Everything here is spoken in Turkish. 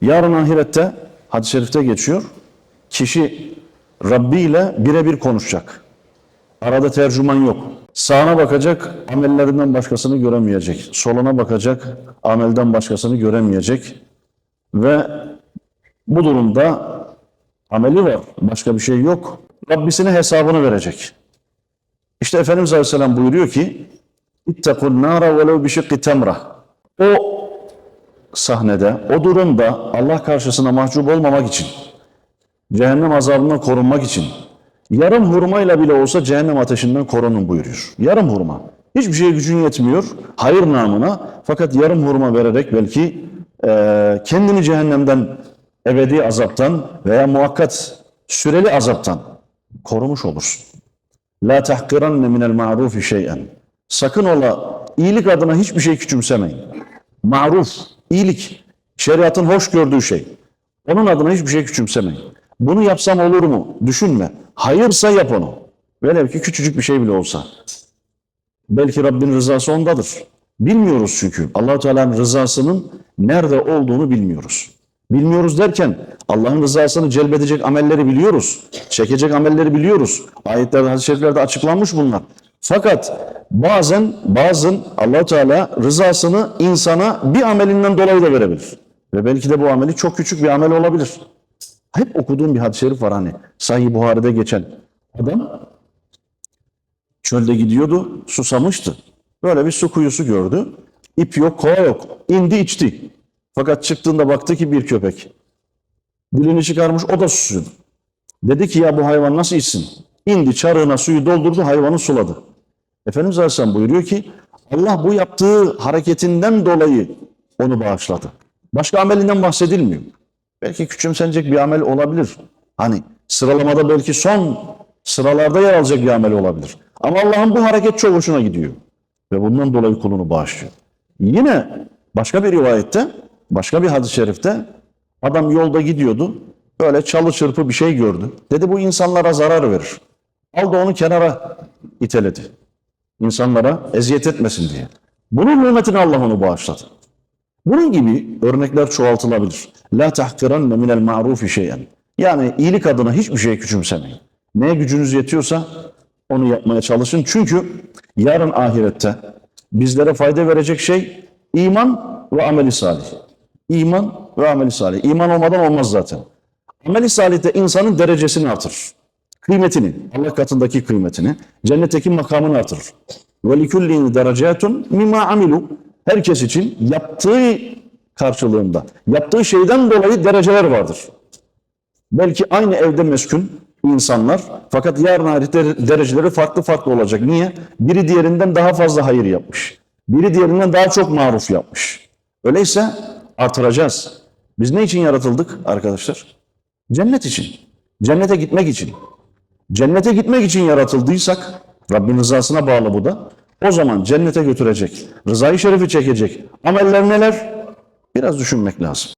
Yarın ahirette hadis-i şerifte geçiyor. Kişi Rabbi ile birebir konuşacak. Arada tercüman yok. Sağına bakacak, amellerinden başkasını göremeyecek. Soluna bakacak, amelden başkasını göremeyecek. Ve bu durumda ameli var, başka bir şey yok. Rabbisine hesabını verecek. İşte Efendimiz Aleyhisselam buyuruyor ki İttekun nara velev bişikki temrah. O sahnede, o durumda Allah karşısına mahcup olmamak için, cehennem azabından korunmak için, yarım hurmayla bile olsa cehennem ateşinden korunun buyuruyor. Yarım hurma. Hiçbir şeye gücün yetmiyor, hayır namına. Fakat yarım hurma vererek belki eee, kendini cehennemden, ebedi azaptan veya muhakkat süreli azaptan korumuş olursun. La tahkiranne minel ma'rufi şey'en. Sakın ola iyilik adına hiçbir şey küçümsemeyin. Maruf, iyilik, şeriatın hoş gördüğü şey. Onun adına hiçbir şey küçümsemeyin. Bunu yapsam olur mu? Düşünme. Hayırsa yap onu. Velev ki küçücük bir şey bile olsa. Belki Rabbin rızası ondadır. Bilmiyoruz çünkü. allah Teala'nın rızasının nerede olduğunu bilmiyoruz. Bilmiyoruz derken Allah'ın rızasını celbedecek amelleri biliyoruz. Çekecek amelleri biliyoruz. Ayetlerde, hadis-i şeriflerde açıklanmış bunlar. Fakat bazen bazen allah Teala rızasını insana bir amelinden dolayı da verebilir. Ve belki de bu ameli çok küçük bir amel olabilir. Hep okuduğum bir hadis-i şerif var hani. Sahih Buhari'de geçen adam çölde gidiyordu, susamıştı. Böyle bir su kuyusu gördü. İp yok, kova yok. İndi içti. Fakat çıktığında baktı ki bir köpek. Dilini çıkarmış, o da susuyordu. Dedi ki ya bu hayvan nasıl içsin? İndi çarığına suyu doldurdu, hayvanı suladı. Efendimiz Aleyhisselam buyuruyor ki Allah bu yaptığı hareketinden dolayı onu bağışladı. Başka amelinden bahsedilmiyor. Belki küçümsenecek bir amel olabilir. Hani sıralamada belki son sıralarda yer alacak bir amel olabilir. Ama Allah'ın bu hareket çok hoşuna gidiyor. Ve bundan dolayı kulunu bağışlıyor. Yine başka bir rivayette, başka bir hadis-i şerifte adam yolda gidiyordu. Böyle çalı çırpı bir şey gördü. Dedi bu insanlara zarar verir. Aldı onu kenara iteledi. İnsanlara eziyet etmesin diye. Bunun hürmetine Allah onu bağışladı. Bunun gibi örnekler çoğaltılabilir. La tahkiranne minel ma'rufi şeyen. Yani iyilik adına hiçbir şey küçümsemeyin. Neye gücünüz yetiyorsa onu yapmaya çalışın. Çünkü yarın ahirette bizlere fayda verecek şey iman ve ameli salih. İman ve ameli salih. İman olmadan olmaz zaten. Ameli salih de insanın derecesini artırır. Kıymetini, Allah katındaki kıymetini, cennetteki makamını artırır. Likullin derecatun mimma amilu. Herkes için yaptığı karşılığında, yaptığı şeyden dolayı dereceler vardır. Belki aynı evde meskun insanlar fakat yarın ahirette dereceleri farklı farklı olacak. Niye? Biri diğerinden daha fazla hayır yapmış. Biri diğerinden daha çok maruf yapmış. Öyleyse artıracağız. Biz ne için yaratıldık arkadaşlar? Cennet için. Cennete gitmek için. Cennete gitmek için yaratıldıysak Rabbin rızasına bağlı bu da. O zaman cennete götürecek, rızayı şerifi çekecek ameller neler? Biraz düşünmek lazım.